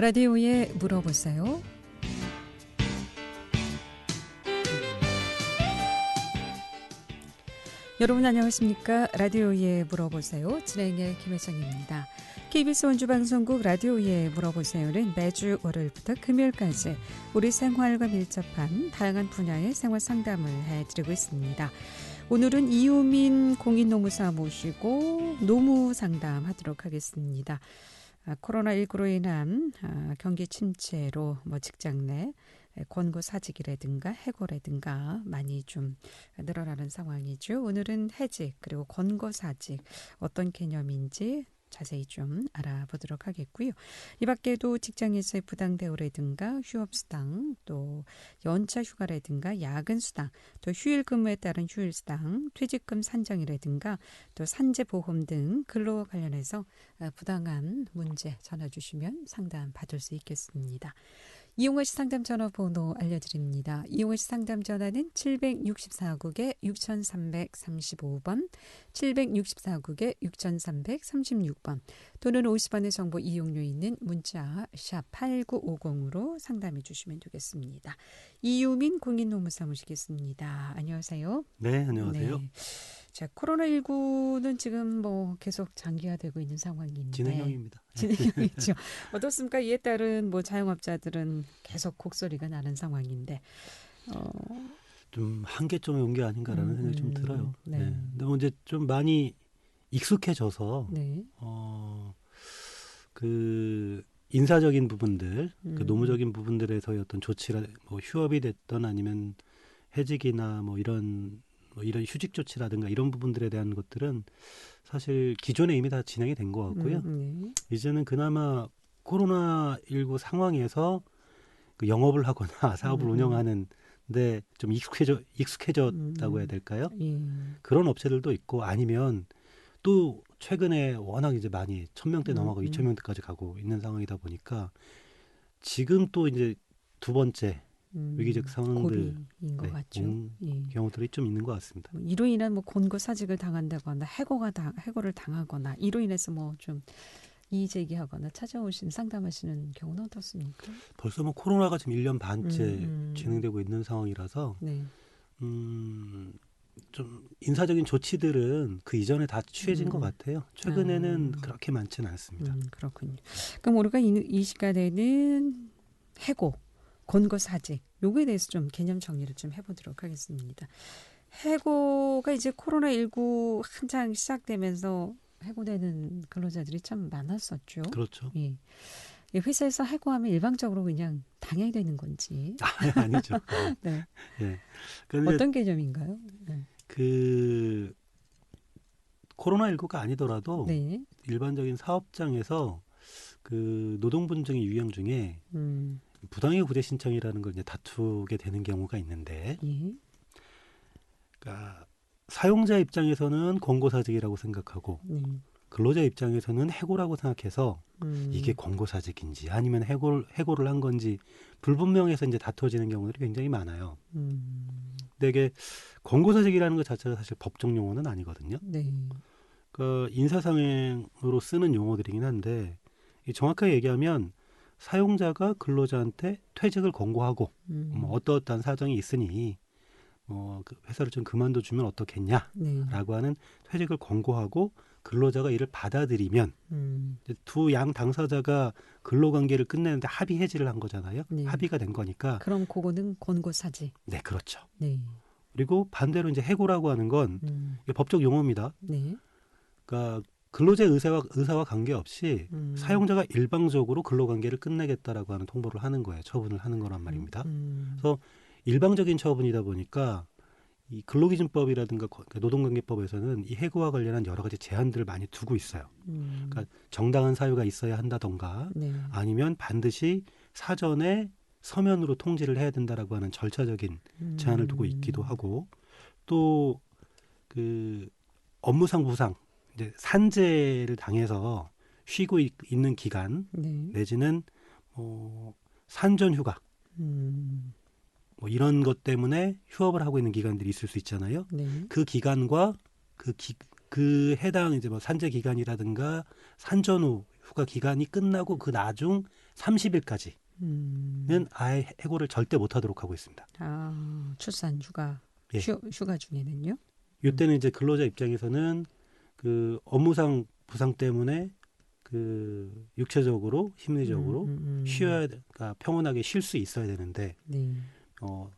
라디오에 물어보세요. 여러분 안녕하십니까? 라디오에 물어보세요. 진행의 김혜정입니다. KBS 원주방송국 라디오에 물어보세요는 매주 월요일부터 금요일까지 우리 생활과 밀접한 다양한 분야의 생활 상담을 해드리고 있습니다. 오늘은 이우민 공인노무사 모시고 노무 상담하도록 하겠습니다. 아, 코로나19로 인한 아, 경기 침체로 뭐 직장 내 권고 사직이라든가 해고라든가 많이 좀 늘어나는 상황이죠. 오늘은 해직 그리고 권고 사직 어떤 개념인지 자세히 좀 알아보도록 하겠고요. 이 밖에도 직장에서의 부당 대우라든가 휴업수당, 또 연차 휴가라든가 야근 수당, 또 휴일 근무에 따른 휴일 수당, 퇴직금 산정이라든가 또 산재 보험 등 근로 관련해서 부당한 문제 전화 주시면 상담 받을 수 있겠습니다. 이용호 씨 상담 전화 번호 알려드립니다. 이용호 씨 상담 전화는 764국에 6335번, 764국에 6336번, 또는 50원의 정보 이용료 있는 문자 샵 8950으로 상담해 주시면 되겠습니다. 이유민 공인노무사 모시겠습니다. 안녕하세요. 네, 안녕하세요. 네. 자, 코로나19는 지금 뭐 계속 장기화되고 있는 상황인데. 진행형입니다. 진행형이죠. 어떻습니까? 이에 따른 뭐 자영업자들은 계속 곡소리가 나는 상황인데, 어. 좀 한계점에 온 게 아닌가라는 음, 생각이 좀 음, 들어요. 네. 네. 근데 뭐 이제 좀 많이 익숙해져서, 네. 어, 그, 인사적인 부분들, 그 음. 그 노무적인 부분들에서의 어떤 조치라, 뭐 휴업이 됐던 아니면 해직이나 뭐 이런 뭐 이런 휴직 조치라든가 이런 부분들에 대한 것들은 사실 기존에 이미 다 진행이 된 것 같고요. 음, 네. 이제는 그나마 코로나 19 상황에서 그 영업을 하거나 사업을 음. 운영하는 데좀 익숙해져 익숙해졌다고 해야 음. 될까요? 예. 그런 업체들도 있고 아니면 또 최근에 워낙 이제 많이 천 명대 넘어가고 음, 이천 명대까지 가고 있는 상황이다 보니까 지금 또 이제 두 번째 음, 위기적 상황들 인 것 네, 같죠. 음, 예. 경우들이 좀 있는 것 같습니다. 뭐 이로 인한 뭐 권고 사직을 당한다거나 해고가 다, 해고를 당하거나 이로 인해서 뭐 좀 이의 제기하거나 찾아오신 상담하시는 경우는 어떻습니까? 벌써 뭐 코로나가 지금 1년 반째 음, 음, 진행되고 있는 상황이라서 네. 음, 좀 인사적인 조치들은 그 이전에 다 취해진 것 음. 같아요. 최근에는 아. 그렇게 많지는 않습니다. 음, 그렇군요. 그럼 우리가 이, 이 시간에는 해고 권고 사직 요거에 대해서 좀 개념 정리를 좀 해보도록 하겠습니다. 해고가 이제 코로나19 한창 시작되면서 해고되는 근로자들이 참 많았었죠. 그렇죠. 예. 회사에서 해고하면 일방적으로 그냥 당연히 되는 건지. 아, 아니죠. 네. 네. 어떤 개념인가요? 네. 그 코로나19가 아니더라도 네. 일반적인 사업장에서 그 노동분쟁의 유형 중에 음. 부당해 구제 신청이라는 걸 이제 다투게 되는 경우가 있는데, 예. 그러니까 사용자 입장에서는 권고사직이라고 생각하고 음. 근로자 입장에서는 해고라고 생각해서 음. 이게 권고사직인지 아니면 해고 해고를 한 건지 불분명해서 이제 다투어지는 경우들이 굉장히 많아요. 음. 근데 이게 권고사직이라는 것 자체가 사실 법정 용어는 아니거든요. 네. 그 인사상행으로 쓰는 용어들이긴 한데 정확하게 얘기하면 사용자가 근로자한테 퇴직을 권고하고 음. 뭐 어떠어떠한 사정이 있으니 뭐 그 회사를 좀 그만둬 주면 어떻겠냐라고 네. 하는 퇴직을 권고하고 근로자가 이를 받아들이면 음. 두 양 당사자가 근로관계를 끝내는데 합의 해지를 한 거잖아요. 네. 합의가 된 거니까. 그럼 그거는 권고사지. 네, 그렇죠. 네. 그리고 반대로 이제 해고라고 하는 건 음. 법적 용어입니다. 네. 그러니까 근로자 의사와 의사와 관계없이 음. 사용자가 일방적으로 근로관계를 끝내겠다라고 하는 통보를 하는 거예요. 처분을 하는 거란 말입니다. 음. 그래서 일방적인 처분이다 보니까 이 근로기준법이라든가 그러니까 노동관계법에서는 이 해고와 관련한 여러 가지 제한들을 많이 두고 있어요. 음. 그러니까 정당한 사유가 있어야 한다던가 네. 아니면 반드시 사전에 서면으로 통지를 해야 된다라고 하는 절차적인 제한을 두고 있기도 하고 또 그 업무상 부상 이제 산재를 당해서 쉬고 있, 는 기간 네. 내지는 뭐 산전 휴가 음. 뭐 이런 것 때문에 휴업을 하고 있는 기간들이 있을 수 있잖아요. 네. 그 기간과 그, 기, 그 해당 이제 뭐 산재 기간이라든가 산전 후 휴가 기간이 끝나고 그 나중 30일까지는 음. 아예 해고를 절대 못하도록 하고 있습니다. 아 출산 휴가 예. 휴, 휴가 중에는요? 이때는 음. 이제 근로자 입장에서는 그 업무상 부상 때문에 그 육체적으로 심리적으로 음, 음, 음. 쉬어야 그러니까 평온하게 쉴 수 있어야 되는데 네. 어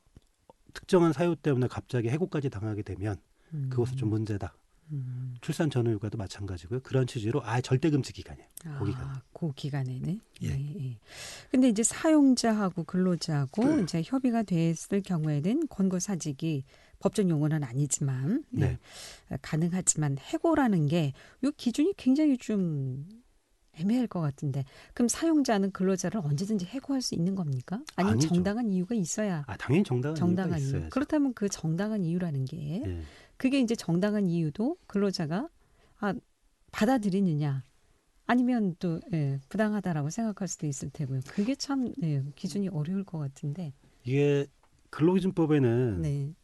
특정한 사유 때문에 갑자기 해고까지 당하게 되면 음. 그것은 좀 문제다. 음. 출산 전후휴가도 마찬가지고요. 그런 취지로 아예 절대 금지 기간이에요. 아, 그 기간. 그 기간에는. 예. 예, 예. 근데 이제 사용자하고 근로자하고 네. 이제 협의가 됐을 경우에는 권고 사직이 법적 용어는 아니지만 네. 네. 가능하지만 해고라는 게이 기준이 굉장히 좀 애매할 것 같은데 그럼 사용자는 근로자를 언제든지 해고할 수 있는 겁니까? 아니면 아니죠. 정당한 이유가 있어야? 아 당연히 정당한, 정당한 이유가 이유. 그렇다면 그 정당한 이유라는 게 예. 그게 이제 정당한 이유도 근로자가 아 받아들이느냐 아니면 또 예, 부당하다라고 생각할 수도 있을 테고요. 그게 참 예, 기준이 어려울 것 같은데 이게 근로기준법에는 네.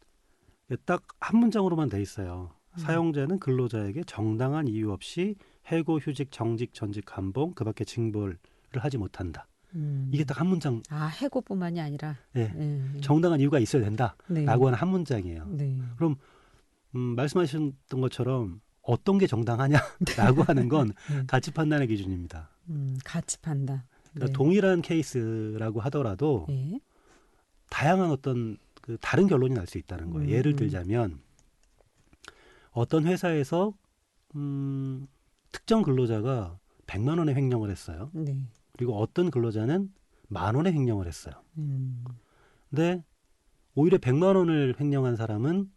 딱 한 문장으로만 돼 있어요. 음. 사용자는 근로자에게 정당한 이유 없이 해고, 휴직, 정직, 전직, 감봉, 그밖에 징벌을 하지 못한다. 음. 이게 딱 한 문장. 아 해고뿐만이 아니라. 네. 네. 정당한 이유가 있어야 된다라고 네. 하는 한 문장이에요. 네. 그럼 음, 말씀하셨던 것처럼 어떤 게 정당하냐라고 하는 건 네. 가치 판단의 기준입니다. 음, 가치 판단. 그러니까 네. 동일한 케이스라고 하더라도 다양한 어떤 그 다른 결론이 날 수 있다는 거예요. 음. 예를 들자면 어떤 회사에서 음, 특정 근로자가 100만 원의 횡령을 했어요. 네. 그리고 어떤 근로자는 만 원의 횡령을 했어요. 음. 근데 오히려 100만 원을 횡령한 사람은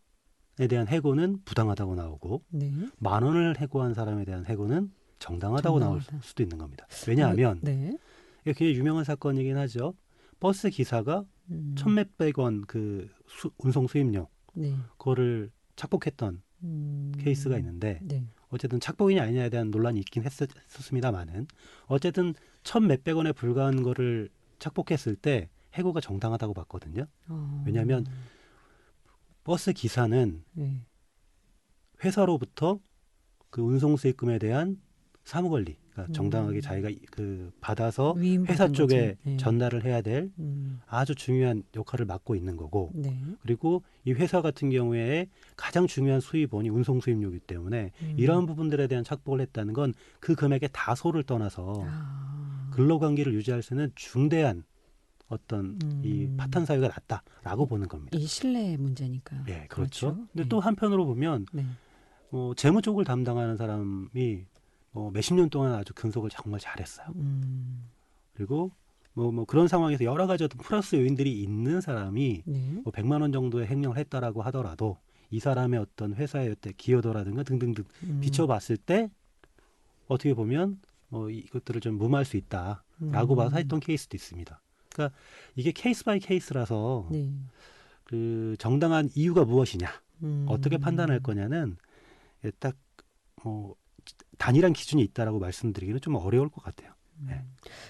에 대한 해고는 부당하다고 나오고 네. 만 원을 해고한 사람에 대한 해고는 정당하다고 정당하다. 나올 수도 있는 겁니다. 왜냐하면 네. 이게 굉장히 유명한 사건이긴 하죠. 버스 기사가 음. 천몇백 원 그 운송 수입료 네. 그거를 착복했던 음. 케이스가 있는데 네. 어쨌든 착복이냐 아니냐에 대한 논란이 있긴 했었습니다만은 어쨌든 천 몇백 원에 불과한 거를 착복했을 때 해고가 정당하다고 봤거든요. 어. 왜냐하면 버스 기사는 네. 회사로부터 그 운송 수익금에 대한 사무 관리, 그러니까 음. 정당하게 자기가 그 받아서 회사 쪽에 네. 전달을 해야 될 음. 아주 중요한 역할을 맡고 있는 거고, 네. 그리고 이 회사 같은 경우에 가장 중요한 수입원이 운송 수입료이기 때문에 음. 이러한 부분들에 대한 착복을 했다는 건 그 금액의 다소를 떠나서 아. 근로관계를 유지할 수 있는 중대한 어떤 음. 이 파탄 사유가 났다라고 보는 겁니다. 이 신뢰 문제니까. 네, 그렇죠. 그렇죠. 근데 네. 또 한편으로 보면 네. 어, 재무 쪽을 담당하는 사람이 뭐 몇십 년 동안 아주 근속을 정말 잘했어요. 음. 그리고 뭐, 뭐 그런 상황에서 여러 가지 어떤 플러스 요인들이 있는 사람이 네. 뭐 100만 원 정도의 횡령을 했다라고 하더라도 이 사람의 어떤 회사의 어떤 기여도라든가 등등등 음. 비춰봤을 때 어떻게 보면 뭐 이것들을 좀 무마할 수 있다라고 음. 봐서 했던 케이스도 있습니다. 그러니까 이게 케이스 바이 케이스라서 네. 그 정당한 이유가 무엇이냐 음. 어떻게 판단할 거냐는 딱 뭐 단일한 기준이 있다라고 말씀드리기는 좀 어려울 것 같아요. 네.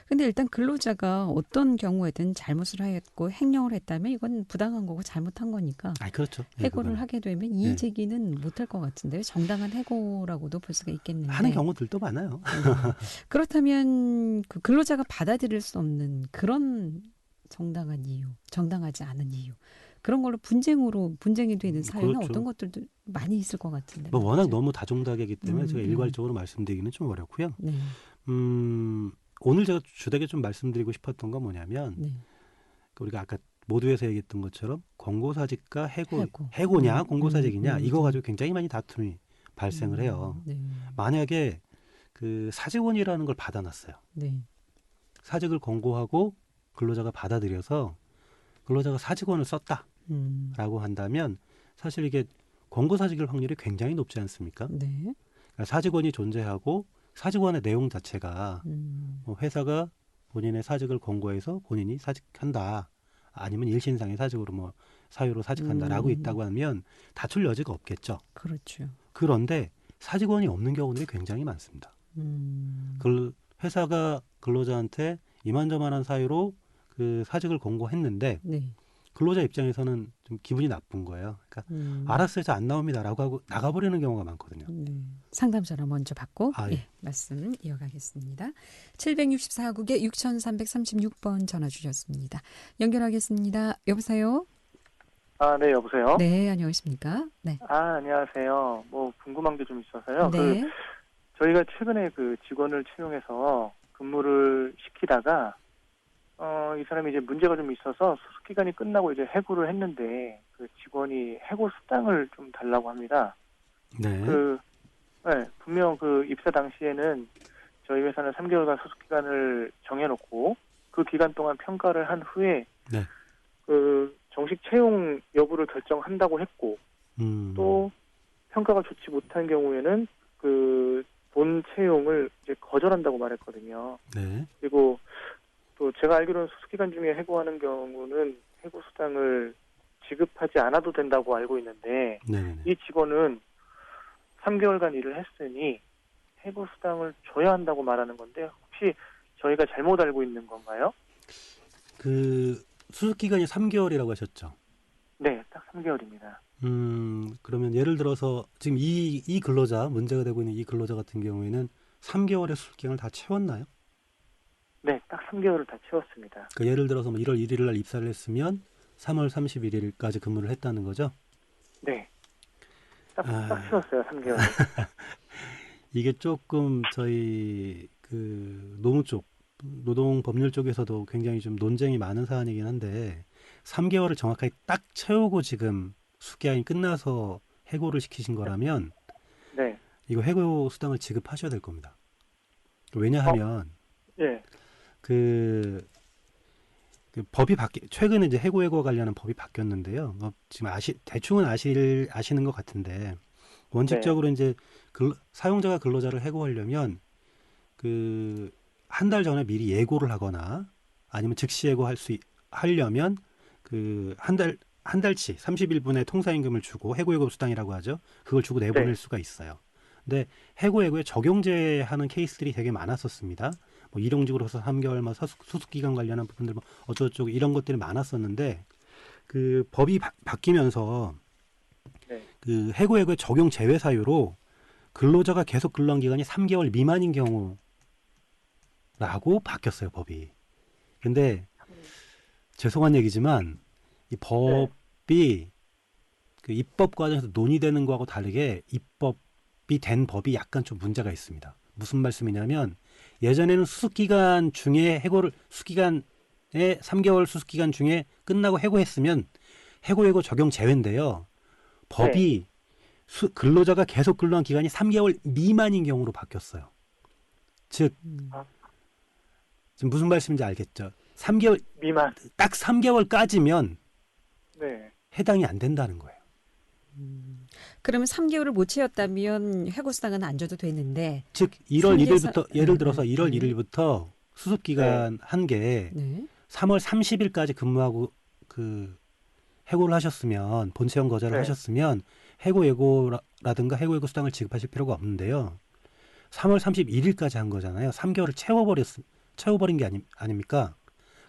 근데 일단 근로자가 어떤 경우에든 잘못을 하였고 횡령을 했다면 이건 부당한 거고 잘못한 거니까. 아, 그렇죠. 네, 해고를 네, 하게 되면 이의 네. 제기는 못할 것 같은데요. 정당한 해고라고도 볼 수가 있겠는데. 하는 경우들도 많아요. 음. 그렇다면 그 근로자가 받아들일 수 없는 그런 정당한 이유, 정당하지 않은 이유. 그런 걸로 분쟁으로 분쟁이 되는 사유는 그렇죠. 어떤 것들도 많이 있을 것 같은데. 뭐 워낙 너무 다종다개이기 때문에 음, 제가 음. 일괄적으로 음. 말씀드리기는 좀 어렵고요. 네. 음, 오늘 제가 주되게 좀 말씀드리고 싶었던 건 뭐냐면 네. 우리가 아까 모두에서 얘기했던 것처럼 권고사직과 해고, 해고. 냐 음, 권고사직이냐 음, 이거 가지고 굉장히 많이 다툼이 발생을 해요. 네. 만약에 그 사직원이라는 걸 받아놨어요. 네. 사직을 권고하고 근로자가 받아들여서 근로자가 사직원을 썼다. 음. 라고 한다면 사실 이게 권고 사직일 확률이 굉장히 높지 않습니까? 네. 그러니까 사직원이 존재하고 사직원의 내용 자체가 음. 뭐 회사가 본인의 사직을 권고해서 본인이 사직한다. 아니면 일신상의 사직으로 뭐 사유로 사직한다라고 음. 있다고 하면 다툴 여지가 없겠죠. 그렇죠. 그런데 사직원이 없는 경우들이 굉장히 많습니다. 음. 그 회사가 근로자한테 이만저만한 사유로 그 사직을 권고했는데 네. 근로자 입장에서는 좀 기분이 나쁜 거예요. 그러니까 음. 알았어요, 저 안 나옵니다라고 하고 나가버리는 경우가 많거든요. 네. 상담 전화 먼저 받고 아, 예. 예, 말씀 이어가겠습니다. 764국에 6336번 전화 주셨습니다. 연결하겠습니다. 여보세요. 아, 네, 여보세요. 네, 안녕하십니까? 네. 아, 안녕하세요. 뭐 궁금한 게 좀 있어서요. 네. 그 저희가 최근에 그 직원을 채용해서 근무를 시키다가 어, 이 사람이 이제 문제가 좀 있어서 수습 기간이 끝나고 이제 해고를 했는데 그 직원이 해고 수당을 좀 달라고 합니다. 네. 그 네, 분명 그 입사 당시에는 저희 회사는 3개월간 수습 기간을 정해놓고 그 기간 동안 평가를 한 후에 네. 그 정식 채용 여부를 결정한다고 했고 음. 또 평가가 좋지 못한 경우에는 그 본 채용을 이제 거절한다고 말했거든요. 네. 그리고 또 제가 알기로는 수습기간 중에 해고하는 경우는 해고 수당을 지급하지 않아도 된다고 알고 있는데 네네. 이 직원은 3개월간 일을 했으니 해고 수당을 줘야 한다고 말하는 건데 혹시 저희가 잘못 알고 있는 건가요? 그 수습 기간이 3개월이라고 하셨죠? 네, 딱 3개월입니다. 음, 그러면 예를 들어서 지금 이, 이 근로자, 문제가 되고 있는 이 근로자 같은 경우에는 3개월의 수습 기간을 다 채웠나요? 네, 딱 3개월을 다 채웠습니다. 그 예를 들어서 뭐 1월 1일 날 입사를 했으면 3월 31일까지 근무를 했다는 거죠? 네. 딱, 아... 딱 채웠어요, 3개월. 이게 조금 저희 그 노무 쪽, 노동 법률 쪽에서도 굉장히 좀 논쟁이 많은 사안이긴 한데 3개월을 정확하게 딱 채우고 지금 수기한이 끝나서 해고를 시키신 거라면 네. 이거 해고 수당을 지급하셔야 될 겁니다. 왜냐하면 어? 네. 그, 그 법이 바뀌 최근에 이제 해고해고 관련한 법이 바뀌었는데요. 뭐 지금 아시 대충은 아실 아시는 것 같은데 원칙적으로 네. 이제 근, 사용자가 근로자를 해고하려면 그 한 달 전에 미리 예고를 하거나 아니면 즉시 예고할 수 하려면 그 한 달 한 달치 30일분의 통사임금을 주고 해고해고 수당이라고 하죠. 그걸 주고 내보낼 네. 수가 있어요. 근데 해고해고에 적용제 하는 케이스들이 되게 많았었습니다. 뭐 일용직으로 서 3개월 뭐 수습 기간 관련한 부분들 뭐 어쩌고저쩌고 이런 것들이 많았었는데 그 법이 바, 뀌면서 네. 그 해고 해고의 적용 제외 사유로 근로자가 계속 근로한 기간이 3개월 미만인 경우라고 바뀌었어요 법이. 근데 죄송한 얘기지만 이 법이 네. 그 입법 과정에서 논의되는 거하고 다르게 입법이 된 법이 약간 좀 문제가 있습니다. 무슨 말씀이냐면 예전에는 수습 기간 중에 해고를 수기간에 3개월 수습 기간 중에 끝나고 해고했으면 해고해고 적용 제외인데요. 법이 네. 수, 근로자가 계속 근로한 기간이 3개월 미만인 경우로 바뀌었어요. 즉 아. 지금 무슨 말씀인지 알겠죠? 3개월 미만 딱 3개월까지면 네. 해당이 안 된다는 거예요. 음. 그러면 3개월을 못 채웠다면 해고수당은 안 줘도 되는데 즉 1월 1일부터 예를 들어서 1월 1일부터 수습 기간 네. 한게 네. 3월 30일까지 근무하고 그 해고를 하셨으면 본채용 거절을 네. 하셨으면 해고 예고라든가 해고 예고 수당을 지급하실 필요가 없는데요. 3월 31일까지 한 거잖아요. 3개월을 채워버렸 채워버린 게 아니, 아닙니까?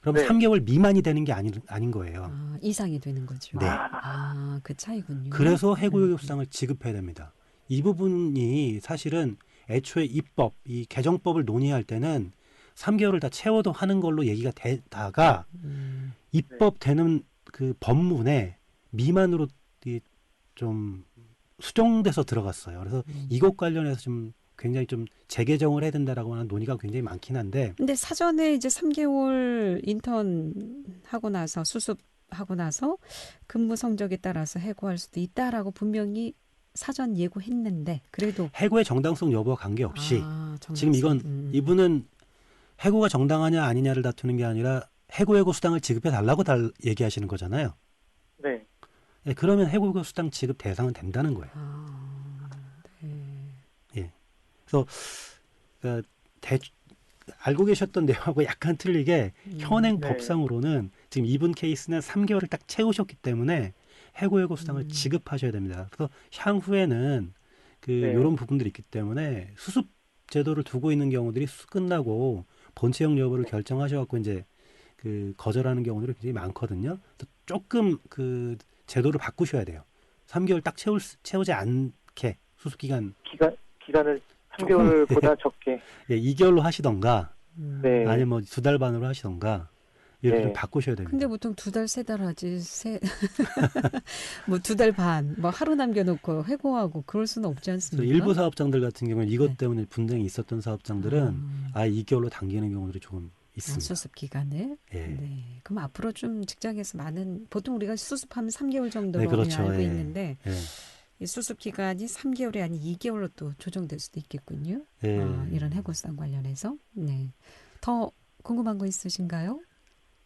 그럼 네. 3개월 미만이 되는 게 아닌, 아닌 거예요. 아, 이상이 되는 거죠. 네. 아, 그 차이군요. 그래서 해고요격수당을 지급해야 됩니다. 이 부분이 사실은 애초에 입법, 이 개정법을 논의할 때는 3개월을 다 채워도 하는 걸로 얘기가 되다가 음. 입법되는 그 법문에 미만으로 좀 수정돼서 들어갔어요. 그래서 음. 이것 관련해서 좀 굉장히 좀 재개정을 해야 된다라고 하는 논의가 굉장히 많긴 한데. 근데 사전에 이제 3개월 인턴 하고 나서 수습 하고 나서 근무 성적에 따라서 해고할 수도 있다라고 분명히 사전 예고했는데 그래도 해고의 정당성 여부와 관계없이 아, 지금 이건 음. 이분은 해고가 정당하냐 아니냐를 다투는 게 아니라 해고 해고 수당을 지급해 달라고 달 얘기하시는 거잖아요. 네. 네 그러면 해고 해고 수당 지급 대상은 된다는 거예요. 아. 그래서 그 대, 알고 계셨던 내용하고 약간 틀리게 음, 현행 네. 법상으로는 지금 이분 케이스는 3개월을 딱 채우셨기 때문에 해고해고 수당을 음. 지급하셔야 됩니다. 그래서 향후에는 그 네. 이런 부분들이 있기 때문에 수습 제도를 두고 있는 경우들이 수 끝나고 본체형 여부를 결정하셔 갖고 이제 그 거절하는 경우들이 굉장히 많거든요. 조금 그 제도를 바꾸셔야 돼요. 3개월 딱 채울 채우지 않게 수습 기간 기간 기간을 3개월보다 적게 예, 2개월로 하시던가 네. 아니면 뭐 두 달 반으로 하시던가 이렇게 네. 좀 바꾸셔야 됩니다. 근데 보통 두 달, 세 달 하지, 세, 뭐 두 달 반, 뭐 하루 남겨놓고 해고하고 그럴 수는 없지 않습니까? 일부 사업장들 같은 경우는 이것 네. 때문에 분쟁이 있었던 사업장들은 아, 아 2개월로 당기는 경우들이 조금 있습니다. 수습 기간을. 예. 네. 그럼 앞으로 좀 직장에서 많은 보통 우리가 수습하면 3개월 정도로 네, 그렇죠. 알고 예. 있는데 예. 이 수습 기간이 3개월이 아닌 2개월로 또 조정될 수도 있겠군요. 예. 아, 이런 해고성 관련해서. 네. 더 궁금한 거 있으신가요?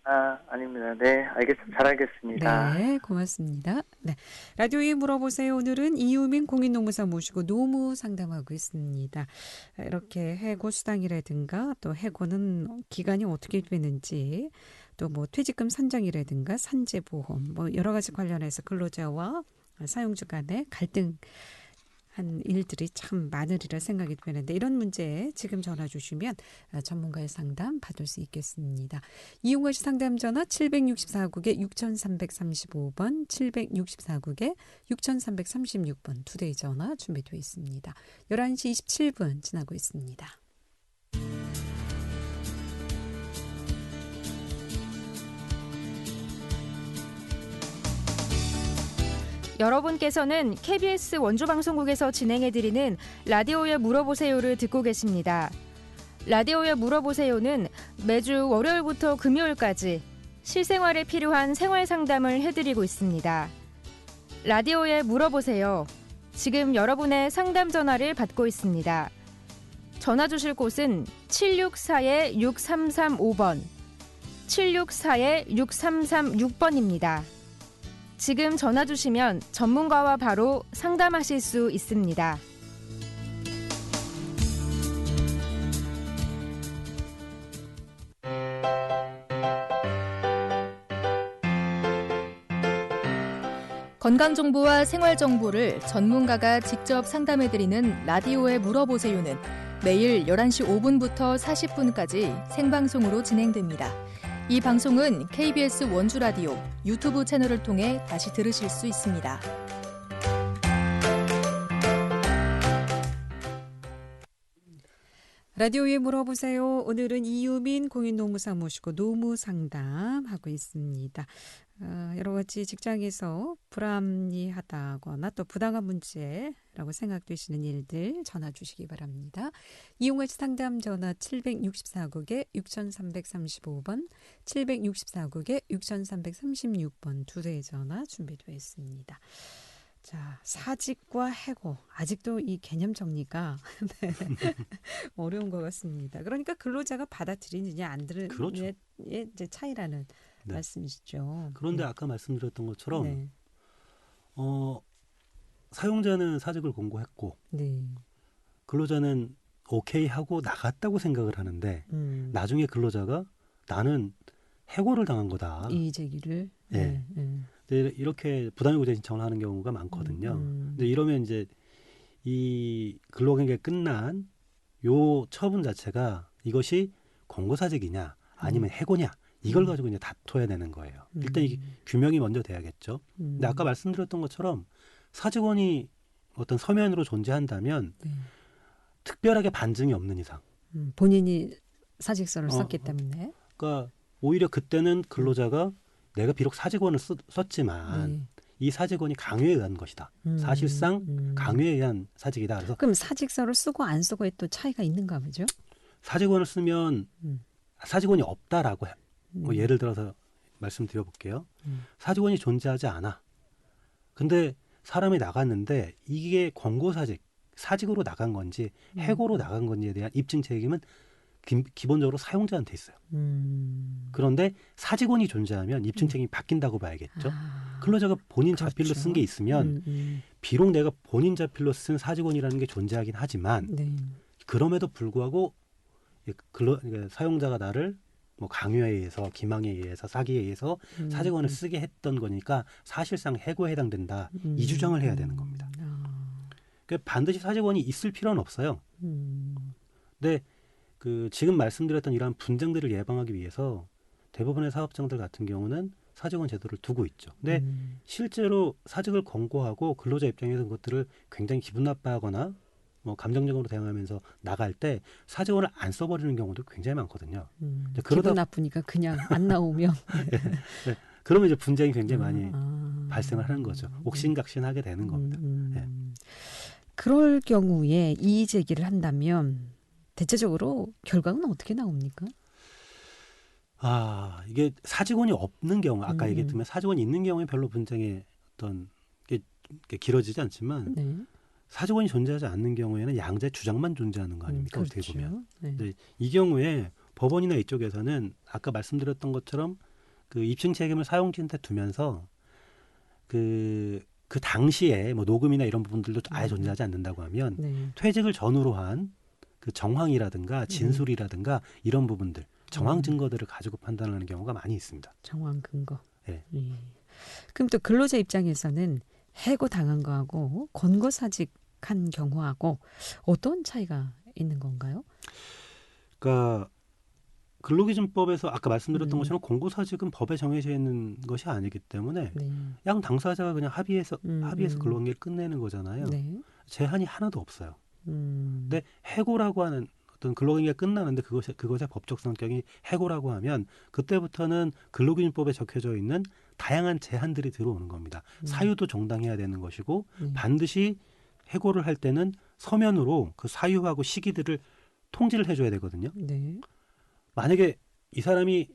아, 아닙니다. 네, 알겠습니다. 잘 알겠습니다. 네, 고맙습니다. 네. 라디오에 물어보세요. 오늘은 이유민 공인노무사 모시고 노무 상담하고 있습니다. 이렇게 해고 수당이라든가 또 해고는 기간이 어떻게 되는지 또 뭐 퇴직금 산정이라든가 산재보험 뭐 여러 가지 관련해서 근로자와 사용주 간의 갈등 한 일들이 참 많으리라 생각이 되는데 이런 문제 지금 전화 주시면 아, 전문가의 상담 받을 수 있겠습니다. 이용하시 상담 전화 764국에 6335번, 764국에 6336번 두 대의 전화 준비되어 있습니다. 11시 27분 지나고 있습니다. 여러분께서는 KBS 원주방송국에서 진행해드리는 라디오에 물어보세요를 듣고 계십니다. 라디오에 물어보세요는 매주 월요일부터 금요일까지 실생활에 필요한 생활 상담을 해드리고 있습니다. 라디오에 물어보세요. 지금 여러분의 상담 전화를 받고 있습니다. 전화 주실 곳은 764-6335번, 764-6336번입니다. 지금 전화 주시면 전문가와 바로 상담하실 수 있습니다. 건강 정보와 생활 정보를 전문가가 직접 상담해 드리는 라디오에 물어보세요는 매일 11시 5분부터 40분까지 생방송으로 진행됩니다. 이 방송은 KBS 원주 라디오 유튜브 채널을 통해 다시 들으실 수 있습니다. 라디오에 물어보세요. 오늘은 이유민 공인노무사 모시고 노무 상담하고 있습니다. 어, 여러 가지 직장에서 불합리하다거나 또 부당한 문제라고 생각되시는 일들 전화 주시기 바랍니다. 이용할 상담 전화 764국에 6335번, 764국에 6336번 두 대의 전화 준비되어 있습니다. 자, 사직과 해고. 아직도 이 개념 정리가 네, 어려운 것 같습니다. 그러니까 근로자가 받아들이느냐 안 들으느냐의 그렇죠. 차이라는 네. 말씀이시죠. 그런데 네. 아까 말씀드렸던 것처럼 네. 어, 사용자는 사직을 공고했고 네. 근로자는 오케이 하고 나갔다고 생각을 하는데 음. 나중에 근로자가 나는 해고를 당한 거다. 이의 제기를. 네. 네. 네. 이렇게 부당해고제 신청을 하는 경우가 많거든요. 음, 음. 근데 이러면 이제 이 근로관계 끝난 요 처분 자체가 이것이 권고사직이냐 아니면 음. 해고냐 이걸 음. 가지고 이제 다퉈야 되는 거예요. 일단 이게 음. 규명이 먼저 돼야겠죠. 근데 아까 말씀드렸던 것처럼 사직원이 어떤 서면으로 존재한다면 네. 특별하게 반증이 없는 이상 음, 본인이 사직서를 어, 썼기 때문에 그러니까 오히려 그때는 근로자가 내가 비록 사직원을 쓰, 썼지만 네. 이 사직원이 강요에 의한 것이다. 음, 사실상 음. 강요에 의한 사직이다. 그래서 그럼 사직서를 쓰고 안 쓰고의 또 차이가 있는가 보죠? 사직원을 쓰면 음. 사직원이 없다라고 뭐 음. 예를 들어서 말씀드려 볼게요. 음. 사직원이 존재하지 않아. 근데 사람이 나갔는데 이게 권고 사직, 사직으로 나간 건지 음. 해고로 나간 건지에 대한 입증 책임은 기, 본적으로 사용자한테 있어요. 음. 그런데 사직원이 존재하면 입증 음. 책임이 바뀐다고 봐야겠죠. 아. 근로자가 본인 그렇죠. 자필로 쓴 게 있으면 음, 음. 비록 내가 본인 자필로 쓴 사직원이라는 게 존재하긴 하지만 네. 그럼에도 불구하고 근로 그러니까 사용자가 나를 뭐 강요에 의해서 기망에 의해서 사기에 의해서 음. 사직원을 쓰게 했던 거니까 사실상 해고에 해당된다 음. 이 주장을 해야 되는 겁니다. 아. 그 반드시 사직원이 있을 필요는 없어요. 음. 근데 그 지금 말씀드렸던 이러한 분쟁들을 예방하기 위해서 대부분의 사업장들 같은 경우는 사직원 제도를 두고 있죠. 근데 음. 실제로 사직을 권고하고 근로자 입장에서 그것들을 굉장히 기분 나빠하거나 뭐 감정적으로 대응하면서 나갈 때 사직원을 안 써버리는 경우도 굉장히 많거든요. 음. 그러다 기분 나쁘니까 그냥 안 나오면 네, 네. 그러면 이제 분쟁이 굉장히 많이 아. 발생을 하는 거죠. 옥신각신하게 되는 겁니다. 음. 네. 그럴 경우에 이의 제기를 한다면 대체적으로 결과는 어떻게 나옵니까? 아 이게 사직원이 없는 경우 아까 음. 얘기했지만 사직원이 있는 경우에 별로 분쟁의 어떤 게, 게 길어지지 않지만 네. 사직원이 존재하지 않는 경우에는 양자 주장만 존재하는 거 아닙니까 음, 그렇죠. 어떻게 보면 네. 이 경우에 법원이나 이쪽에서는 아까 말씀드렸던 것처럼 그 입증 책임을 사용진한테 두면서 그그 그 당시에 뭐 녹음이나 이런 부분들도 아예 음. 존재하지 않는다고 하면 네. 퇴직을 전후로 한 그 정황이라든가 네. 진술이라든가 이런 부분들 정황 음. 증거들을 가지고 판단하는 경우가 많이 있습니다. 정황 근거. 네. 네. 그럼 또 근로자 입장에서는 해고 당한 거하고 권고 사직한 경우하고 어떤 차이가 있는 건가요? 그러니까 근로기준법에서 아까 말씀드렸던 음. 것처럼 공고사직은 법에 정해져 있는 것이 아니기 때문에 네. 양 당사자가 그냥 합의해서 음. 합의해서 음. 근로관계를 끝내는 거잖아요. 네. 제한이 하나도 없어요. 음. 근데 해고라고 하는 어떤 근로관계가 끝나는데 그것이 그것의 법적 성격이 해고라고 하면 그때부터는 근로기준법에 적혀져 있는 다양한 제한들이 들어오는 겁니다. 음. 사유도 정당해야 되는 것이고 음. 반드시 해고를 할 때는 서면으로 그 사유하고 시기들을 통지를 해줘야 되거든요. 네. 만약에 이 사람이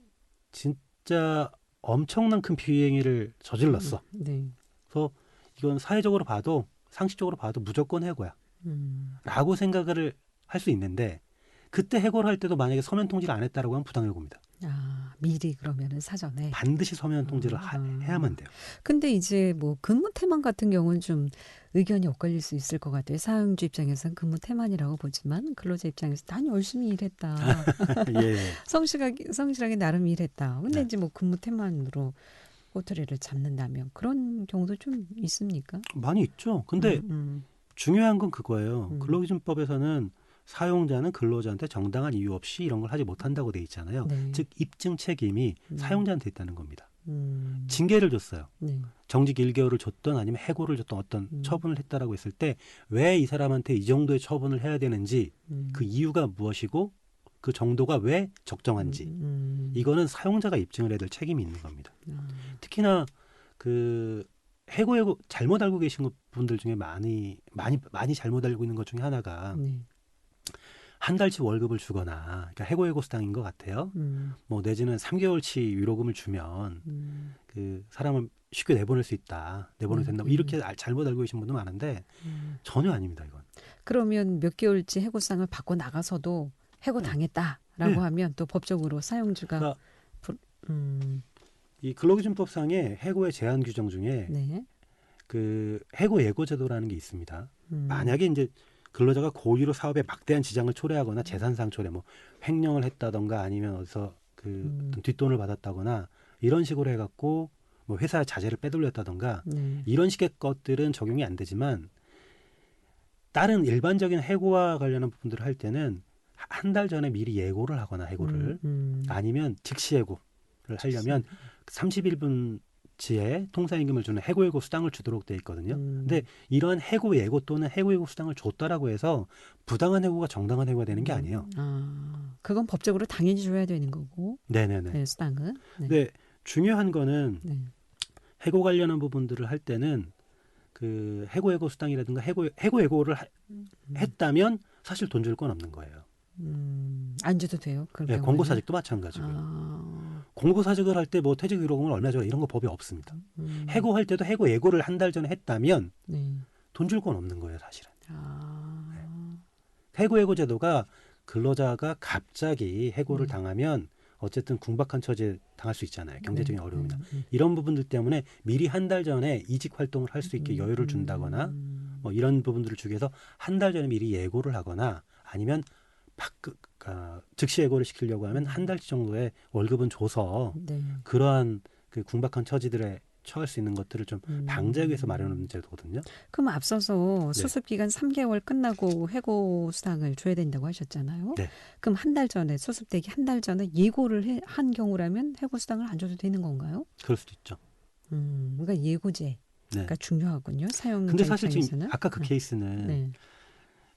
진짜 엄청난 큰 비행위를 저질렀어. 음. 네. 그래서 이건 사회적으로 봐도 상식적으로 봐도 무조건 해고야. 음. 라고 생각을 할 수 있는데 그때 해고를 할 때도 만약에 서면 통지를 안 했다라고 하면 부당해고입니다. 아, 미리 그러면은 사전에 반드시 서면 통지를 아, 하, 해야만 돼요. 근데 이제 뭐 근무 태만 같은 경우는 좀 의견이 엇갈릴 수 있을 것 같아요. 사용주 입장에서는 근무 태만이라고 보지만 근로자 입장에서 난 열심히 일했다. 예. 성실하게 성실하게 나름 일했다. 근데 네. 이제 뭐 근무 태만으로 꼬투리를 잡는다면 그런 경우도 좀 있습니까? 많이 있죠. 근데 음, 음. 중요한 건 그거예요. 음. 근로기준법에서는 사용자는 근로자한테 정당한 이유 없이 이런 걸 하지 못한다고 돼 있잖아요. 네. 즉 입증 책임이 음. 사용자한테 있다는 겁니다. 음. 징계를 줬어요. 네. 정직 1개월을 줬던 아니면 해고를 줬던 어떤 음. 처분을 했다라고 했을 때 왜 이 사람한테 이 정도의 처분을 해야 되는지 음. 그 이유가 무엇이고 그 정도가 왜 적정한지 음, 음. 이거는 사용자가 입증을 해야 될 책임이 있는 겁니다. 아. 특히나 그 해고 해고 잘못 알고 계신 분들 중에 많이 많이 많이 잘못 알고 있는 것 중에 하나가 네. 한 달치 월급을 주거나 그러니까 해고해고 수당인 것 같아요. 음. 뭐 내지는 3개월치 위로금을 주면 음. 그 사람을 쉽게 내보낼 수 있다. 내보내도 된다. 뭐 음. 이렇게 잘못 알고 계신 분도 많은데 음. 전혀 아닙니다. 이건. 그러면 몇 개월치 해고수당을 받고 나가서도 해고 네. 당했다라고 네. 하면 또 법적으로 사용주가 그러니까 음. 이 근로기준법상의 해고의 제한 규정 중에 네. 그 해고 예고 제도라는 게 있습니다. 음. 만약에 이제 근로자가 고의로 사업에 막대한 지장을 초래하거나 재산상 초래, 뭐 횡령을 했다던가 아니면 어디서 그 음. 뒷돈을 받았다거나 이런 식으로 해갖고 뭐 회사 자재를 빼돌렸다던가 네. 이런 식의 것들은 적용이 안 되지만 다른 일반적인 해고와 관련한 부분들을 할 때는 한 달 전에 미리 예고를 하거나 해고를 음, 음. 아니면 즉시 해고를 하려면 31분 지에 통상임금을 주는 해고 예고 수당을 주도록 돼 있거든요. 음. 근데 이러한 해고 예고 또는 해고 예고 수당을 줬다라고 해서 부당한 해고가 정당한 해고가 되는 게 아니에요. 아, 그건 법적으로 당연히 줘야 되는 거고. 네네네. 네, 수당은. 네. 근데 중요한 거는 네. 해고 관련한 부분들을 할 때는 그 해고 예고 수당이라든가 해고 해고 예고를 음. 했다면 사실 돈 줄 건 없는 거예요. 음, 안 줘도 돼요. 네, 권고사직도 마찬가지고요. 아. 공고사직을 할 때 뭐 퇴직 위로금을 얼마 줘 이런 거 법에 없습니다. 음. 해고할 때도 해고 예고를 한 달 전에 했다면 네. 돈줄 건 없는 거예요, 사실은. 아. 네. 해고 예고 제도가 근로자가 갑자기 해고를 음. 당하면 어쨌든 궁박한 처지에 당할 수 있잖아요. 경제적인 네. 어려움이나 음, 음. 이런 부분들 때문에 미리 한 달 전에 이직 활동을 할 수 있게 음, 여유를 준다거나 뭐 이런 부분들을 주기 위해서 한 달 전에 미리 예고를 하거나 아니면 그, 그, 즉시 예고를 시키려고 하면 한 달치 정도의 월급은 줘서 네. 그러한 그 궁박한 처지들의 처할 수 있는 것들을 좀 음. 방지하기 위해서 마련하는 제도거든요. 그럼 앞서서 네. 수습 기간 3개월 끝나고 해고 수당을 줘야 된다고 하셨잖아요. 네. 그럼 한 달 전에 수습되기 한 달 전에 예고를 해, 한 경우라면 해고 수당을 안 줘도 되는 건가요? 그럴 수도 있죠. 음, 그러니까 예고제. 네. 가 중요하군요. 사용. 근데 사실 지금 아까 그 네. 케이스는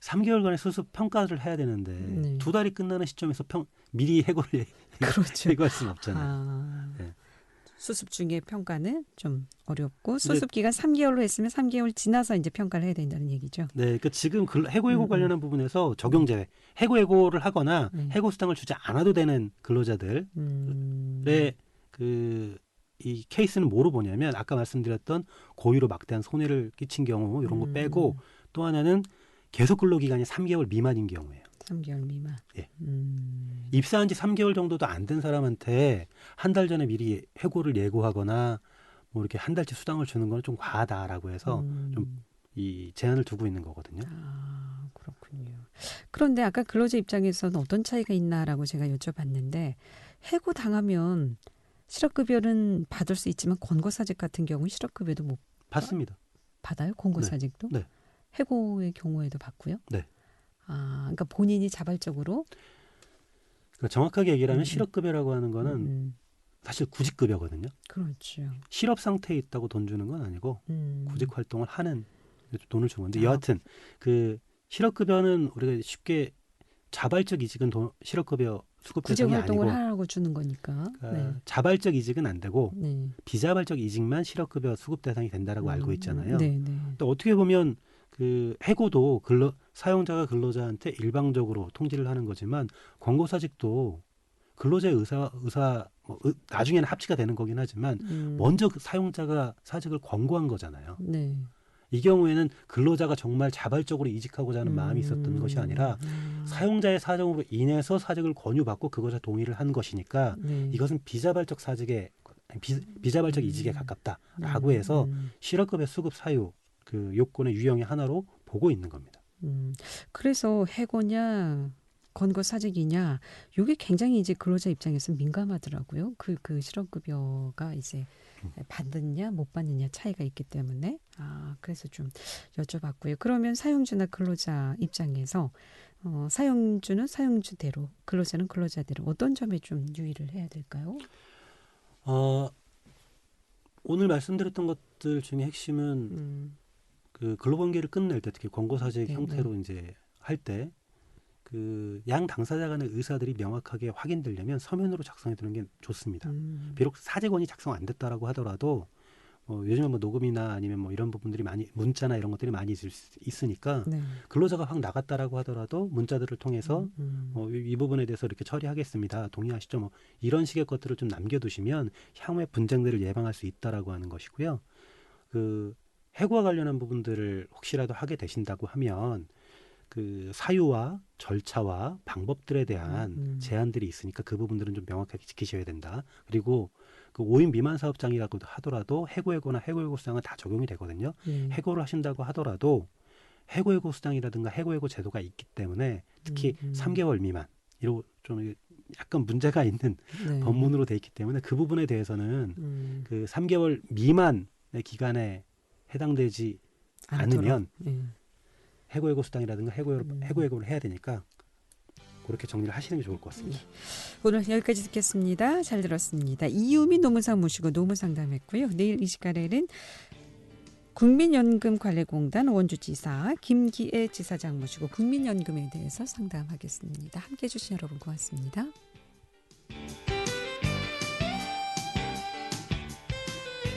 네. 3개월간의 수습 평가를 해야 되는데 네. 두 달이 끝나는 시점에서 평 미리 해고를 그렇죠. 해고할 수는 없잖아요. 아, 네. 수습 중에 평가는 좀 어렵고 수습 기간 3개월로 했으면 3개월 지나서 이제 평가를 해야 된다는 얘기죠. 네, 그러니까 지금 그 해고 해고 음, 음. 관련한 부분에서 적용 제외, 해고 해고를 하거나 네. 해고 수당을 주지 않아도 되는 근로자들의 음. 그이 케이스는 뭐로 보냐면 아까 말씀드렸던 고의로 막대한 손해를 끼친 경우 이런 거 음. 빼고 또 하나는 계속 근로 기간이 3개월 미만인 경우예요. 3개월 미만. 예. 음. 입사한 지 3개월 정도도 안 된 사람한테 한 달 전에 미리 해고를 예고하거나 뭐 이렇게 한 달치 수당을 주는 건 좀 과하다라고 해서 음. 좀이 제한을 두고 있는 거거든요. 아, 그렇군요. 그런데 아까 근로자 입장에서는 어떤 차이가 있나라고 제가 여쭤봤는데 해고 당하면 실업급여는 받을 수 있지만 권고사직 같은 경우 실업급여도 못 받습니다. 받아요? 권고사직도? 네. 네. 해고의 경우에도 받고요. 네. 아, 그러니까 본인이 자발적으로 그러니까 정확하게 얘기를 하면 음. 실업급여라고 하는 거는 음, 음. 사실 구직급여거든요. 그렇죠. 실업 상태에 있다고 돈 주는 건 아니고 음. 구직 활동을 하는 돈을 주는 건데 아. 여하튼 그 실업급여는 우리가 쉽게 자발적 이직은 돈, 실업급여 수급 아니고 활동을 하라고 주는 거니까 그러니까 네. 자발적 이직은 안 되고 네. 비자발적 이직만 실업급여 수급 대상이 된다라고 음. 알고 있잖아요. 네, 네. 또 어떻게 보면 그 해고도 근로 사용자가 근로자한테 일방적으로 통지를 하는 거지만 권고사직도 근로자의 의사 의사 뭐, 의, 나중에는 합치가 되는 거긴 하지만 음. 먼저 그 사용자가 사직을 권고한 거잖아요. 네. 이 경우에는 근로자가 정말 자발적으로 이직하고자 하는 음. 마음이 있었던 것이 아니라 음. 사용자의 사정으로 인해서 사직을 권유받고 그것에 동의를 한 것이니까 네. 이것은 비자발적 사직에 비, 비자발적 이직에 음. 가깝다라고 해서 음. 실업급여 수급 사유 그 요건의 유형의 하나로 보고 있는 겁니다. 음, 그래서 해고냐 권고 사직이냐 이게 굉장히 이제 근로자 입장에서 민감하더라고요. 그그 그 실업급여가 이제 음. 받느냐 못 받느냐 차이가 있기 때문에 아 그래서 좀 여쭤봤고요. 그러면 사용주나 근로자 입장에서 어, 사용주는 사용주대로 근로자는 근로자대로 어떤 점에 좀 유의를 해야 될까요? 어, 오늘 말씀드렸던 것들 중에 핵심은 음. 그 근로관계를 끝낼 때 특히 권고사직 네, 형태로 네. 이제 할 때 그 양 당사자 간의 의사들이 명확하게 확인되려면 서면으로 작성해 두는 게 좋습니다. 음. 비록 사직원이 작성 안 됐다라고 하더라도 뭐 요즘에 뭐 녹음이나 아니면 뭐 이런 부분들이 많이 문자나 이런 것들이 많이 있을 수 있으니까 네. 근로자가 확 나갔다라고 하더라도 문자들을 통해서 음, 음. 뭐 이, 이, 부분에 대해서 이렇게 처리하겠습니다. 동의하시죠? 뭐 이런 식의 것들을 좀 남겨두시면 향후에 분쟁들을 예방할 수 있다라고 하는 것이고요. 그 해고와 관련한 부분들을 혹시라도 하게 되신다고 하면 그 사유와 절차와 방법들에 대한 음. 음. 제한들이 있으니까 그 부분들은 좀 명확하게 지키셔야 된다. 그리고 그 5인 미만 사업장이라고 하더라도 해고해고나 해고해고 수당은 다 적용이 되거든요. 음. 해고를 하신다고 하더라도 해고해고 수당이라든가 해고해고 제도가 있기 때문에 특히 음. 3개월 음. 미만 이런 좀 약간 문제가 있는 네. 법문으로 돼 있기 때문에 그 부분에 대해서는 음. 그 3개월 미만의 기간에 해당되지 않으면 네. 해고 해고 수당이라든가 해고해고, 음. 해고 해고를 해야 되니까 그렇게 정리를 하시는 게 좋을 것 같습니다. 네. 오늘 여기까지 듣겠습니다. 잘 들었습니다. 이유미 노무사 모시고 노무 상담했고요. 내일 이 시간에는 국민연금관리공단 원주지사 김기애 지사장 모시고 국민연금에 대해서 상담하겠습니다. 함께해 주신 여러분 고맙습니다.